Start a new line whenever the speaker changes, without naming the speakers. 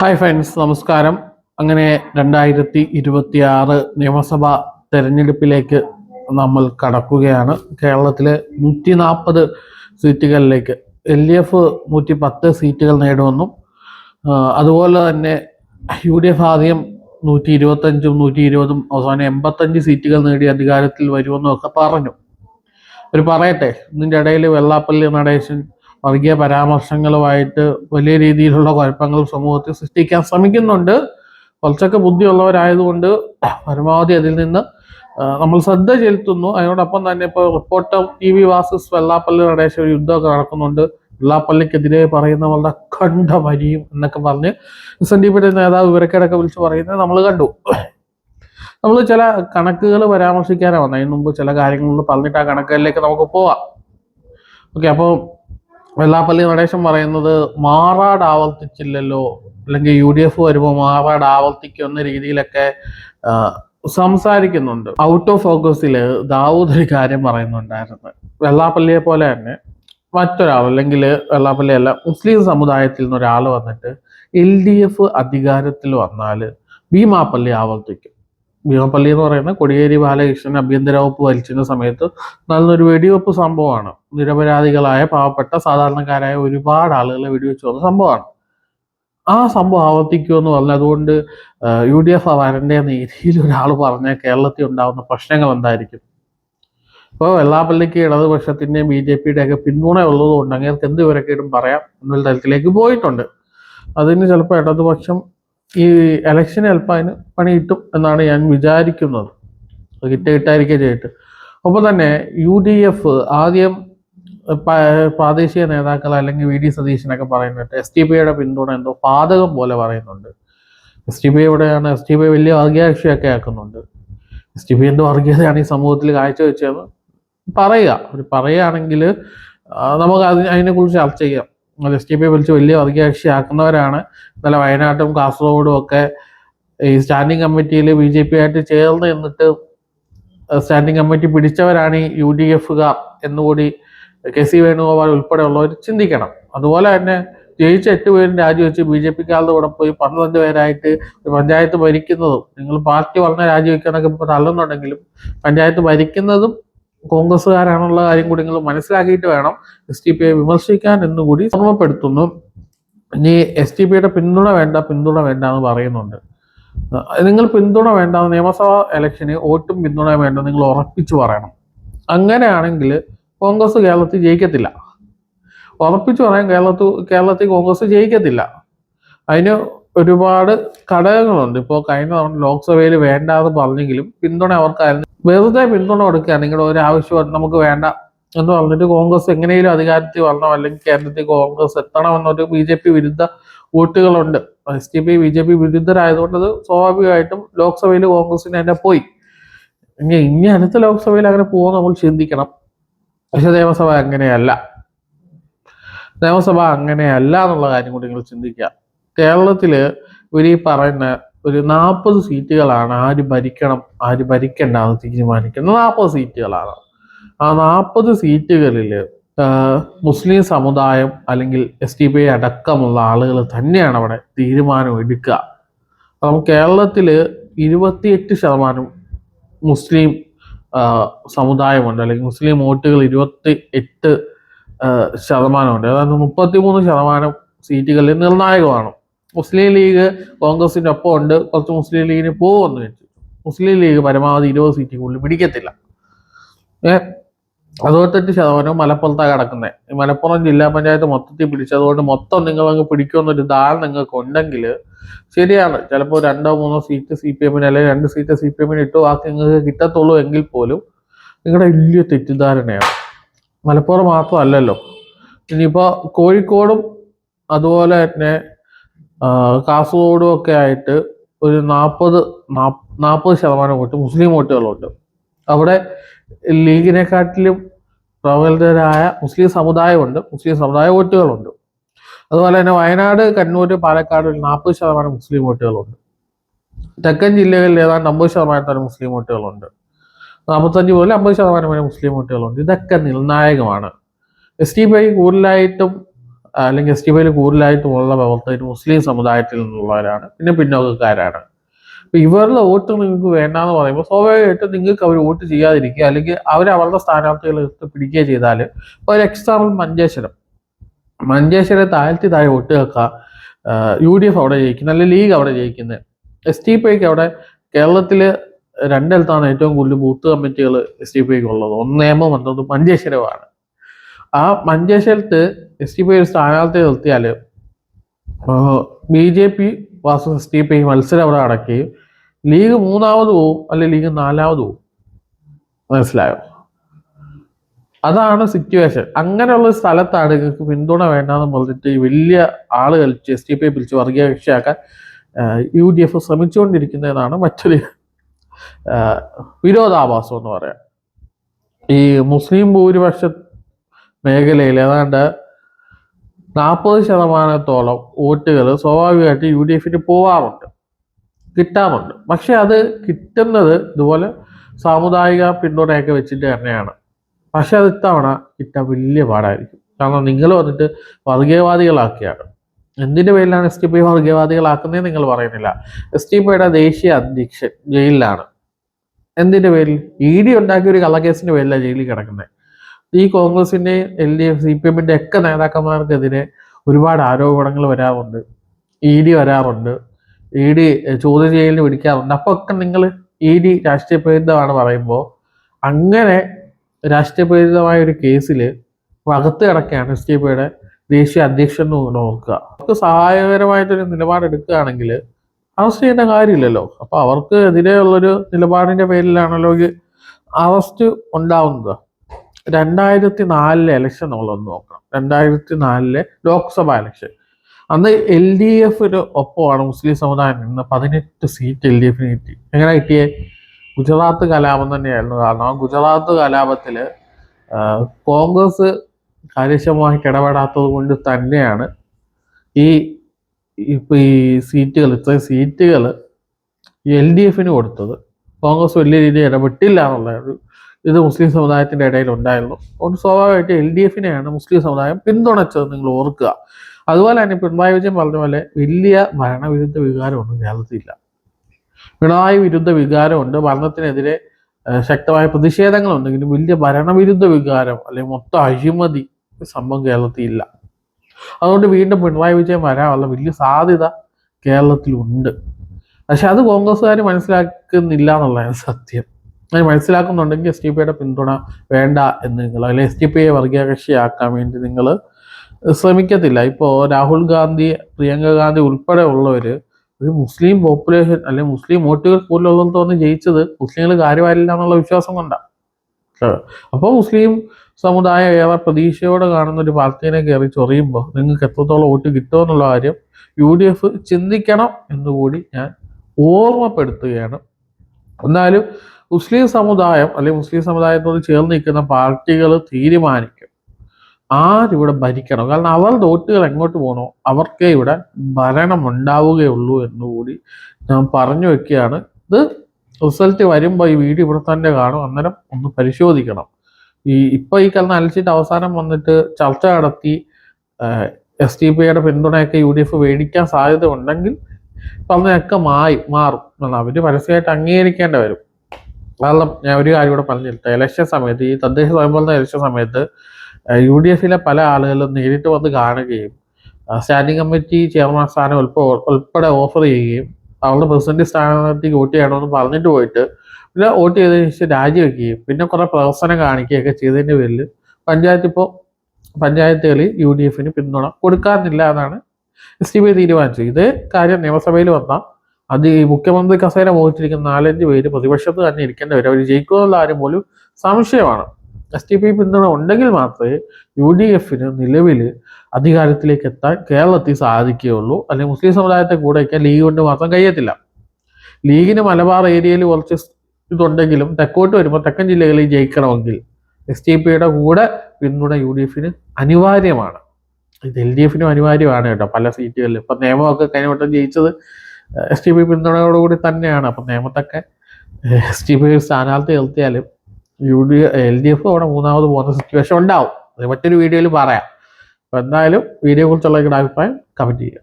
Hi friends നമസ്കാരം. അങ്ങനെ രണ്ടായിരത്തി ഇരുപത്തി ആറ് നിയമസഭാ തെരഞ്ഞെടുപ്പിലേക്ക് നമ്മൾ കടക്കുകയാണ്. കേരളത്തിലെ നൂറ്റി നാൽപ്പത് സീറ്റുകളിലേക്ക് എൽ ഡി എഫ് നൂറ്റി പത്ത് സീറ്റുകൾ നേടുമെന്നും അതുപോലെ തന്നെ യു ഡി എഫ് ആദ്യം നൂറ്റി ഇരുപത്തഞ്ചും നൂറ്റി ഇരുപതും അവസാനം എൺപത്തഞ്ച് സീറ്റുകൾ നേടി അധികാരത്തിൽ വരുമെന്നും ഒക്കെ പറഞ്ഞു. ഒരു പറയട്ടെ ഇതിന്റെ ഇടയിൽ വെള്ളാപ്പള്ളി നടേശൻ വർഗീയ പരാമർശങ്ങളുമായിട്ട് വലിയ രീതിയിലുള്ള കുഴപ്പങ്ങൾ സമൂഹത്തിൽ സൃഷ്ടിക്കാൻ ശ്രമിക്കുന്നുണ്ട്. കുറച്ചൊക്കെ ബുദ്ധിയുള്ളവരായതുകൊണ്ട് പരമാവധി അതിൽ നിന്ന് നമ്മൾ ശ്രദ്ധ ചെലുത്തുന്നു. അതിനോടൊപ്പം തന്നെ ഇപ്പോൾ reporter T V versus Vellappally Natesha ഒരു യുദ്ധമൊക്കെ നടക്കുന്നുണ്ട്. വെള്ളാപ്പള്ളിക്കെതിരെ പറയുന്നവരുടെ കണ്ഠമരിയും എന്നൊക്കെ പറഞ്ഞ് എസ് എൻ ഡി പിയുടെ നേതാവ് വിവരക്കേടൊക്കെ വിളിച്ച് പറയുന്നത് നമ്മൾ കണ്ടു. നമ്മൾ ചില കണക്കുകൾ പരാമർശിക്കാനാണ് വന്നത്. അതിന് മുമ്പ് ചില കാര്യങ്ങൾ പറഞ്ഞിട്ട് ആ കണക്കുകളിലേക്ക് നമുക്ക് പോവാം. ഓക്കെ അപ്പോൾ വെള്ളാപ്പള്ളി നടേശൻ പറയുന്നത് മാറാട് ആവർത്തിച്ചില്ലല്ലോ അല്ലെങ്കിൽ യു ഡി എഫ് വരുമ്പോൾ മാറാട് ആവർത്തിക്കുന്ന രീതിയിലൊക്കെ സംസാരിക്കുന്നുണ്ട്. ഔട്ട് ഓഫ് ഫോക്കസിൽ ദാവൂദ് ഒരു കാര്യം പറയുന്നുണ്ടായിരുന്നു. വെള്ളാപ്പള്ളിയെ പോലെ തന്നെ മറ്റൊരാൾ അല്ലെങ്കിൽ വെള്ളാപ്പള്ളി അല്ല മുസ്ലിം സമുദായത്തിൽ നിന്ന് ഒരാൾ വന്നിട്ട് എൽ ഡി എഫ് അധികാരത്തിൽ വന്നാൽ ഭീമാപ്പള്ളി ആവർത്തിക്കും. ഭീമാപ്പള്ളി എന്ന് പറയുന്ന കൊടിയേരി ബാലകൃഷ്ണൻ ആഭ്യന്തര വകുപ്പ് വലിച്ചിരുന്ന സമയത്ത് നല്ലൊരു വെടിവെപ്പ് സംഭവമാണ്. നിരപരാധികളായ പാവപ്പെട്ട സാധാരണക്കാരായ ഒരുപാട് ആളുകളെ വെടിവെച്ചു വന്ന സംഭവമാണ്. ആ സംഭവം ആവർത്തിക്കുമെന്ന് പറഞ്ഞു അതുകൊണ്ട് യു ഡി എഫ് വരണ്ടേ രീതിയിൽ ഒരാൾ പറഞ്ഞ കേരളത്തിൽ ഉണ്ടാകുന്ന പ്രശ്നങ്ങൾ എന്തായിരിക്കും? ഇപ്പോൾ വെള്ളാപ്പള്ളിക്ക് ഇടതുപക്ഷത്തിന്റെയും ബി ജെ പിയുടെ ഒക്കെ പിന്തുണ ഉള്ളതുകൊണ്ട് അങ്ങേർക്ക് എന്ത് വിവരക്കേടും പറയാം എന്നുള്ള തലത്തിലേക്ക് പോയിട്ടുണ്ട്. അതിന് ചിലപ്പോൾ ഇടതുപക്ഷം ഈ ഇലക്ഷന് ചിലപ്പോൾ അതിന് പണി കിട്ടും എന്നാണ് ഞാൻ വിചാരിക്കുന്നത്. കിട്ട കിട്ടാതിരിക്കുക ചെയ്തിട്ട്. ഒപ്പം തന്നെ യു ഡി എഫ് ആദ്യം പ്രാദേശിക നേതാക്കൾ അല്ലെങ്കിൽ വി ഡി സതീശനൊക്കെ പറയുന്നുണ്ട്. എസ് ടി പിയുടെ പിന്തുണ എന്തോ പാതകം പോലെ പറയുന്നുണ്ട്. എസ് ടി പി എവിടെയാണ്? എസ് ടി പി വലിയ വർഗീയാക്ഷിയൊക്കെ ആക്കുന്നുണ്ട്. എസ് ടി പി എന്തോ വർഗീയതയാണ് ഈ സമൂഹത്തിൽ കാഴ്ചവെച്ചതെന്ന് പറയുക. ഒരു പറയുകയാണെങ്കിൽ നമുക്ക് അതിന് അതിനെക്കുറിച്ച് ചർച്ച ചെയ്യാം. എസ് ടി പി വിളിച്ച് വലിയ വർഗീയാക്ഷി ആക്കുന്നവരാണ് ഇന്നലെ വയനാട്ടും കാസർഗോഡും ഒക്കെ ഈ സ്റ്റാൻഡിംഗ് കമ്മിറ്റിയിൽ ബി ജെ പി ആയിട്ട് ചേർന്ന് നിന്നിട്ട് സ്റ്റാൻഡിംഗ് കമ്മിറ്റി പിടിച്ചവരാണ് ഈ യു ഡി എഫുകാർ എന്നുകൂടി കെ സി വേണുഗോപാൽ ഉൾപ്പെടെയുള്ളവർ ചിന്തിക്കണം. അതുപോലെ തന്നെ ജയിച്ച എട്ട് പേരും രാജിവെച്ച് ബി ജെ പിക്കാരുടെ കൂടെ പോയി പന്ത്രണ്ട് പേരായിട്ട് പഞ്ചായത്ത് ഭരിക്കുന്നതും നിങ്ങൾ പാർട്ടി വളരെ രാജിവെക്കാനൊക്കെ ഇപ്പോൾ തള്ളുന്നുണ്ടെങ്കിലും പഞ്ചായത്ത് ഭരിക്കുന്നതും കോൺഗ്രസ്സുകാരാണുള്ള കാര്യം കൂടി നിങ്ങൾ മനസ്സിലാക്കിയിട്ട് വേണം എസ് ടി പിയെ വിമർശിക്കാൻ എന്നുകൂടി ഓർമ്മപ്പെടുത്തുന്നു. ഇനി എസ് ടി പിയുടെ പിന്തുണ വേണ്ട പിന്തുണ വേണ്ട എന്ന് പറയുന്നുണ്ട്. നിങ്ങൾ പിന്തുണ വേണ്ട നിയമസഭാ ഇലക്ഷന് വോട്ടും പിന്തുണ വേണ്ട നിങ്ങൾ ഉറപ്പിച്ചു പറയണം. അങ്ങനെയാണെങ്കിൽ കോൺഗ്രസ് കേരളത്തിൽ ജയിക്കത്തില്ല. ഉറപ്പിച്ചു പറയാൻ കേരളത്തിൽ കേരളത്തിൽ കോൺഗ്രസ് ജയിക്കത്തില്ല. അതിന് ഒരുപാട് ഘടകങ്ങളുണ്ട്. ഇപ്പോൾ കഴിഞ്ഞ തവണ ലോക്സഭയിൽ വേണ്ട എന്ന് പറഞ്ഞെങ്കിലും പിന്തുണ അവർക്കായിരുന്നു വെറുതെ പിന്തുണ ഒരു ആവശ്യം നമുക്ക് വേണ്ട എന്ന് പറഞ്ഞിട്ട് കോൺഗ്രസ് എങ്ങനെയും അധികാരത്തിൽ വരണം അല്ലെങ്കിൽ കേരളത്തിൽ കോൺഗ്രസ് എത്തണമെന്നൊരു ബി ജെ പി വിരുദ്ധ വോട്ടുകളുണ്ട്. S T P B J P വിരുദ്ധരായതുകൊണ്ട് അത് സ്വാഭാവികമായിട്ടും ലോക്സഭയിൽ കോൺഗ്രസിന് തന്നെ പോയി. ഇനി ഇനി അടുത്ത ലോക്സഭയിൽ അങ്ങനെ പോകുമെന്ന് നമ്മൾ ചിന്തിക്കണം. പക്ഷെ നിയമസഭ അങ്ങനെയല്ല. നിയമസഭ അങ്ങനെയല്ല എന്നുള്ള കാര്യം കൂടി നിങ്ങൾ ചിന്തിക്കുക. കേരളത്തിൽ ഇവർ ഈ പറയുന്ന ഒരു നാൽപ്പത് സീറ്റുകളാണ് ആര് ഭരിക്കണം ആര് ഭരിക്കണ്ട എന്ന് തീരുമാനിക്കുന്നത്. നാൽപ്പത് സീറ്റുകളാണ്. ആ നാൽപ്പത് സീറ്റുകളിൽ മുസ്ലിം സമുദായം അല്ലെങ്കിൽ എസ് ടി പി അടക്കമുള്ള ആളുകൾ തന്നെയാണ് അവിടെ തീരുമാനം എടുക്കുക. അപ്പം കേരളത്തിൽ ഇരുപത്തിയെട്ട് ശതമാനം മുസ്ലിം സമുദായമുണ്ട്. അല്ലെങ്കിൽ മുസ്ലിം വോട്ടുകൾ ഇരുപത്തി എട്ട് ശതമാനമുണ്ട്. അതായത് മുപ്പത്തിമൂന്ന് ശതമാനം സീറ്റുകളിൽ നിർണായകമാണ്. മുസ്ലിം ലീഗ് കോൺഗ്രസിന്റെ ഒപ്പം ഉണ്ട്. കുറച്ച് മുസ്ലിം ലീഗിന് പോകുമെന്ന് വെച്ചു മുസ്ലിം ലീഗ് പരമാവധി ഇരുപത് സീറ്റ് കൂടുതൽ പിടിക്കത്തില്ല. ഏഹ് അറുപത്തെട്ട് ശതമാനവും മലപ്പുറത്താണ് കിടക്കുന്നത് ഈ മലപ്പുറം ജില്ലാ പഞ്ചായത്ത് മൊത്തത്തിൽ പിടിച്ചതുകൊണ്ട് മൊത്തം നിങ്ങൾ അങ്ങ് പിടിക്കുമെന്നൊരു ധാരണ നിങ്ങൾക്ക് ഉണ്ടെങ്കിൽ ശരിയാണ്. ചിലപ്പോൾ രണ്ടോ മൂന്നോ സീറ്റ് സി പി എമ്മിന് അല്ലെങ്കിൽ രണ്ട് സീറ്റ് സി പി എമ്മിന് ഇട്ട് ബാക്കി നിങ്ങൾക്ക് കിട്ടത്തുള്ളൂ എങ്കിൽ പോലും നിങ്ങളുടെ വലിയ തെറ്റിദ്ധാരണയാണ്. മലപ്പുറം മാത്രമല്ലല്ലോ ഇനിയിപ്പോൾ കോഴിക്കോടും അതുപോലെ തന്നെ കാസർഗോഡും ഒക്കെ ആയിട്ട് ഒരു നാൽപ്പത് നാൽപ്പത് ശതമാനം വോട്ട് മുസ്ലിം വോട്ടുകളുണ്ട്. അവിടെ ലീഗിനെക്കാട്ടിലും പ്രബലരായ മുസ്ലിം സമുദായമുണ്ട്. മുസ്ലിം സമുദായ വോട്ടുകളുണ്ട്. അതുപോലെ തന്നെ വയനാട് കണ്ണൂർ പാലക്കാട് ഒരു നാൽപ്പത് ശതമാനം മുസ്ലിം വോട്ടുകളുണ്ട്. തെക്കൻ ജില്ലകളിൽ ഏതാണ്ട് അമ്പത് ശതമാനത്തോളം മുസ്ലിം വോട്ടുകളുണ്ട്. നാൽപ്പത്തഞ്ച് മുതൽ അമ്പത് ശതമാനം വരെ മുസ്ലിം വോട്ടുകളുണ്ട്. ഇതൊക്കെ നിർണായകമാണ്. എസ് ടി പി കൂടുതലായിട്ടും അല്ലെങ്കിൽ എസ് ടി പിയിൽ കൂടുതലായിട്ടുമുള്ള പ്രവർത്തകർ മുസ്ലിം സമുദായത്തിൽ നിന്നുള്ളവരാണ്. പിന്നെ പിന്നോക്കക്കാരാണ്. അപ്പൊ ഇവരുടെ വോട്ട് നിങ്ങൾക്ക് വേണ്ടെന്ന് പറയുമ്പോൾ സ്വാഭാവികമായിട്ടും നിങ്ങൾക്ക് അവർ വോട്ട് ചെയ്യാതിരിക്കുക അല്ലെങ്കിൽ അവർ അവരുടെ സ്ഥാനാർത്ഥികളെ എടുത്ത് പിടിക്കുകയോ ചെയ്താൽ ഒരു എക്സാമ്പിൾ മഞ്ചേശ്വരം. മഞ്ചേശ്വരം താഴ്ത്തി താഴെ വോട്ട് വെക്കുക യു ഡി എഫ് അവിടെ ജയിക്കുന്നത് അല്ലെങ്കിൽ ലീഗ് അവിടെ ജയിക്കുന്നത് എസ് ടി പി അവിടെ കേരളത്തിൽ രണ്ടിടത്താണ് ഏറ്റവും കൂടുതൽ ബൂത്ത് കമ്മിറ്റികൾ എസ് ടി പി ഉള്ളത്. ഒന്ന് നിയമം വന്നത് മഞ്ചേശ്വരമാണ്. ആ മഞ്ചേശ്വരത്ത് എസ് ടി പി ഒരു സ്ഥാനാർത്ഥിയെ നിർത്തിയാൽ B J P versus S T P മത്സരം അവിടെ അടക്കുകയും ലീഗ് മൂന്നാമത് പോവും അല്ലെ ലീഗ് നാലാമത് പോവും? മനസ്സിലായോ? അതാണ് സിറ്റുവേഷൻ അങ്ങനെയുള്ള സ്ഥലത്താണ് നിങ്ങൾക്ക് പിന്തുണ വേണ്ടെന്ന് പറഞ്ഞിട്ട് ഈ വലിയ കളിച്ച് എസ് ടി പി പിടിച്ച് വർഗീയ കക്ഷിയാക്കാൻ യു ഡി എഫ് ശ്രമിച്ചുകൊണ്ടിരിക്കുന്നതാണ് മറ്റൊരു വിരോധാഭാസം എന്ന് പറയാം. ഈ മുസ്ലിം ഭൂരിപക്ഷ മേഖലയിൽ ഏതാണ്ട് നാൽപ്പത് ശതമാനത്തോളം വോട്ടുകൾ സ്വാഭാവികമായിട്ട് യു ഡി എഫിന് പോവാറുണ്ട് കിട്ടാറുണ്ട്. പക്ഷെ അത് കിട്ടുന്നത് ഇതുപോലെ സാമുദായിക പിന്തുണയൊക്കെ വെച്ചിട്ട് തന്നെയാണ്. പക്ഷെ അത് ഇത്തവണ കിട്ടാൻ വലിയ പാടായിരിക്കും. കാരണം നിങ്ങൾ വന്നിട്ട് വർഗീയവാദികളാക്കിയാണ് എന്തിന്റെ പേരിലാണ് എസ് ടി പി വർഗീയവാദികളാക്കുന്നതെന്ന് നിങ്ങൾ പറയുന്നില്ല. എസ് ടി പിയുടെ ദേശീയ അധ്യക്ഷൻ ജയിലിലാണ്. എന്തിന്റെ പേരിൽ? ഇ ഡി ഉണ്ടാക്കിയ ഒരു കള്ളക്കേസിന്റെ പേരിലാണ് ജയിലിൽ കിടക്കുന്നത്. ഈ കോൺഗ്രസിന്റെ L D F C P എമ്മിന്റെ ഒക്കെ നേതാക്കന്മാർക്കെതിരെ ഒരുപാട് ആരോപണങ്ങൾ വരാറുണ്ട്. ഇ ഡി വരാറുണ്ട്. ഇ ഡി ചോദ്യം ചെയ്യലിന് പിടിക്കാറുണ്ട് അപ്പൊ ഒക്കെ നിങ്ങൾ ഇ ഡി രാഷ്ട്രീയ പ്രേരിതമാണ് പറയുമ്പോൾ അങ്ങനെ രാഷ്ട്രീയ പ്രേരിതമായ ഒരു കേസിൽ അകത്ത് കിടക്കുകയാണ് എസ് ടി പിയുടെ ദേശീയ അധ്യക്ഷൻ നോക്കുക. അവർക്ക് സഹായകരമായിട്ടൊരു നിലപാടെടുക്കുകയാണെങ്കിൽ അറസ്റ്റ് ചെയ്യേണ്ട കാര്യമില്ലല്ലോ. അപ്പൊ അവർക്ക് എതിരെയുള്ളൊരു നിലപാടിന്റെ പേരിലാണല്ലോ അറസ്റ്റ് ഉണ്ടാവുന്നത്. രണ്ടായിരത്തി നാലിലെ ഇലക്ഷൻ നമ്മളൊന്ന് നോക്കണം. രണ്ടായിരത്തി നാലിലെ ലോക്സഭ ഇലക്ഷൻ അന്ന് എൽ ഡി എഫിന് ഒപ്പമാണ് മുസ്ലിം സമുദായം നിന്ന് പതിനെട്ട് സീറ്റ് എൽ ഡി എഫിന് കിട്ടി. എങ്ങനെ കിട്ടിയേ? ഗുജറാത്ത് കലാപം തന്നെയായിരുന്നു കാരണം ഗുജറാത്ത് കലാപത്തിൽ കോൺഗ്രസ് കാര്യക്ഷമമായി ഇടപെടാത്തത് കൊണ്ട് തന്നെയാണ് ഈ ഇപ്പൊ ഈ സീറ്റുകൾ ഇത്രയും സീറ്റുകൾ എൽ ഡി എഫിന് കൊടുത്തത്. കോൺഗ്രസ് വലിയ രീതിയിൽ ഇടപെട്ടില്ല എന്നുള്ള ഒരു ഇത് മുസ്ലിം സമുദായത്തിന്റെ ഇടയിൽ ഉണ്ടായിരുന്നു. അതുകൊണ്ട് സ്വാഭാവികമായിട്ട് എൽ ഡി എഫിനെയാണ് മുസ്ലിം സമുദായം പിന്തുണച്ചത് നിങ്ങൾ ഓർക്കുക. അതുപോലെ തന്നെ പിണറായി വിജയൻ പറഞ്ഞ പോലെ വലിയ ഭരണവിരുദ്ധ വികാരമൊന്നും കേരളത്തിലില്ല. പിണറായി വിരുദ്ധ വികാരമുണ്ട്. ഭരണത്തിനെതിരെ ശക്തമായ പ്രതിഷേധങ്ങളുണ്ടെങ്കിലും വലിയ ഭരണവിരുദ്ധ വികാരം അല്ലെങ്കിൽ മൊത്തം അഴിമതി സംഭവം കേരളത്തിൽ ഇല്ല അതുകൊണ്ട് വീണ്ടും പിണറായി വിജയൻ വരാനുള്ള വലിയ സാധ്യത കേരളത്തിലുണ്ട്. പക്ഷെ അത് കോൺഗ്രസ്സുകാർ മനസ്സിലാക്കുന്നില്ല എന്നുള്ളതാണ് സത്യം. അത് മനസ്സിലാക്കുന്നുണ്ടെങ്കിൽ എസ് ടി പിയുടെ പിന്തുണ വേണ്ട എന്ന് നിങ്ങൾ അല്ലെങ്കിൽ എസ് ടി പിയെ വർഗീയ കക്ഷിയാക്കാൻ വേണ്ടി നിങ്ങൾ ശ്രമിക്കത്തില്ല. ഇപ്പോൾ രാഹുൽ ഗാന്ധി പ്രിയങ്ക ഗാന്ധി ഉൾപ്പെടെ ഉള്ളവർ ഒരു മുസ്ലിം പോപ്പുലേഷൻ അല്ലെങ്കിൽ മുസ്ലിം വോട്ടുകൾ കൂടുതലുള്ളതെന്ന് തോന്നി ജയിച്ചത് മുസ്ലിങ്ങൾ കാര്യമായില്ല എന്നുള്ള വിശ്വാസം കൊണ്ടാണ് അപ്പോൾ മുസ്ലിം സമുദായം ഏറെ പ്രതീക്ഷയോടെ കാണുന്ന ഒരു പാർട്ടീനെ കയറി ചൊറിയുമ്പോൾ നിങ്ങൾക്ക് എത്രത്തോളം വോട്ട് കിട്ടുമെന്നുള്ള കാര്യം യു ഡി എഫ് ചിന്തിക്കണം എന്നുകൂടി ഞാൻ ഓർമ്മപ്പെടുത്തുകയാണ്. എന്നാലും മുസ്ലിം സമുദായം അല്ലെങ്കിൽ മുസ്ലിം സമുദായത്തോട് ചേർന്ന് നിൽക്കുന്ന പാർട്ടികൾ തീരുമാനിക്കും. ആരിവിടെ ഭരിക്കണം? കാരണം അവരുടെ വോട്ടുകൾ എങ്ങോട്ട് പോകണോ അവർക്കേ ഇവിടെ ഭരണം ഉണ്ടാവുകയുള്ളൂ എന്നുകൂടി ഞാൻ പറഞ്ഞു വെക്കുകയാണ്. ഇത് റിസൾട്ട് വരുമ്പോൾ ഈ വീഡിയോ ഇവിടെ തന്നെ കാണും. അന്നേരം ഒന്ന് പരിശോധിക്കണം. ഈ ഇപ്പൊ ഈ കലന്ന് അലച്ചിട്ട് അവസാനം വന്നിട്ട് ചർച്ച നടത്തി എസ് ടി പിയുടെ പിന്തുണയൊക്കെ യു ഡി എഫ് മേടിക്കാൻ സാധ്യത ഉണ്ടെങ്കിൽ പറഞ്ഞൊക്കെ മായി മാറും. അവർ പരസ്യമായിട്ട് അംഗീകരിക്കേണ്ടി വരും. കാരണം ഞാൻ ഒരു കാര്യം കൂടെ പറഞ്ഞിട്ട് ഇലക്ഷൻ സമയത്ത് ഈ തദ്ദേശ സ്വയംഭരണ ഇലക്ഷൻ സമയത്ത് യു ഡി എഫിലെ പല ആളുകളും നേരിട്ട് വന്ന് കാണുകയും സ്റ്റാൻഡിംഗ് കമ്മിറ്റി ചെയർമാൻ സ്ഥാനം ഉൾപ്പെടെ ഓഫർ ചെയ്യുകയും അവളുടെ പ്രസിഡന്റ് സ്ഥാനത്തേക്ക് വോട്ട് ചെയ്യണമെന്ന് പറഞ്ഞിട്ട് പോയിട്ട് പിന്നെ വോട്ട് ചെയ്തതിന് ശേഷം രാജിവെക്കുകയും പിന്നെ കുറെ പ്രവർത്തനം കാണിക്കുകയൊക്കെ ചെയ്തതിന്റെ പേരിൽ പഞ്ചായത്ത് ഇപ്പോൾ പഞ്ചായത്തുകളിൽ യു ഡി എഫിന് പിന്തുണ കൊടുക്കാറില്ല എന്നാണ് എസ് ടി ബി തീരുമാനിച്ചത്. ഇതേ കാര്യം നിയമസഭയിൽ വന്നാൽ അത് ഈ മുഖ്യമന്ത്രി കസേര മോഹിച്ചിരിക്കുന്ന നാലഞ്ച് പേര് പ്രതിപക്ഷത്ത് തന്നെ ഇരിക്കേണ്ടി വരും. അവർ ജയിക്കുമെന്നുള്ള ആരും പോലും സംശയമാണ്. എസ് ടി പി പിന്തുണ ഉണ്ടെങ്കിൽ മാത്രമേ യു ഡി എഫിന് നിലവിൽ അധികാരത്തിലേക്ക് എത്താൻ കേരളത്തിൽ സാധിക്കുകയുള്ളൂ. അല്ലെങ്കിൽ മുസ്ലിം സമുദായത്തെ കൂടെ വയ്ക്കാൻ ലീഗ് കൊണ്ട് മാത്രം കഴിയത്തില്ല. ലീഗിന് മലബാർ ഏരിയയിൽ കുറച്ച് ഇതുണ്ടെങ്കിലും തെക്കോട്ട് വരുമ്പോൾ തെക്കൻ ജില്ലകളിൽ ജയിക്കണമെങ്കിൽ എസ് ടി പിയുടെ കൂടെ പിന്തുണ യു ഡി എഫിന് അനിവാര്യമാണ്. ഇത് എൽ ഡി എഫിനും അനിവാര്യമാണ് കേട്ടോ. പല സീറ്റുകളിൽ ഇപ്പൊ നിയമമൊക്കെ കഴിഞ്ഞ വട്ടം ജയിച്ചത് എസ് ടി പി പിന്തുണയോടുകൂടി തന്നെയാണ്. അപ്പം നിയമത്തൊക്കെ എസ് ടി പി സ്ഥാനാർത്ഥി നിർത്തിയാലും U D L D F അവിടെ മൂന്നാമത് പോകുന്ന സിറ്റുവേഷൻ ഉണ്ടാവും. മറ്റൊരു വീഡിയോയിൽ പറയാം. അപ്പോൾ എന്തായാലും വീഡിയോ കുറിച്ചുള്ള നിങ്ങളുടെ അഭിപ്രായം കമന്റ് ചെയ്യുക.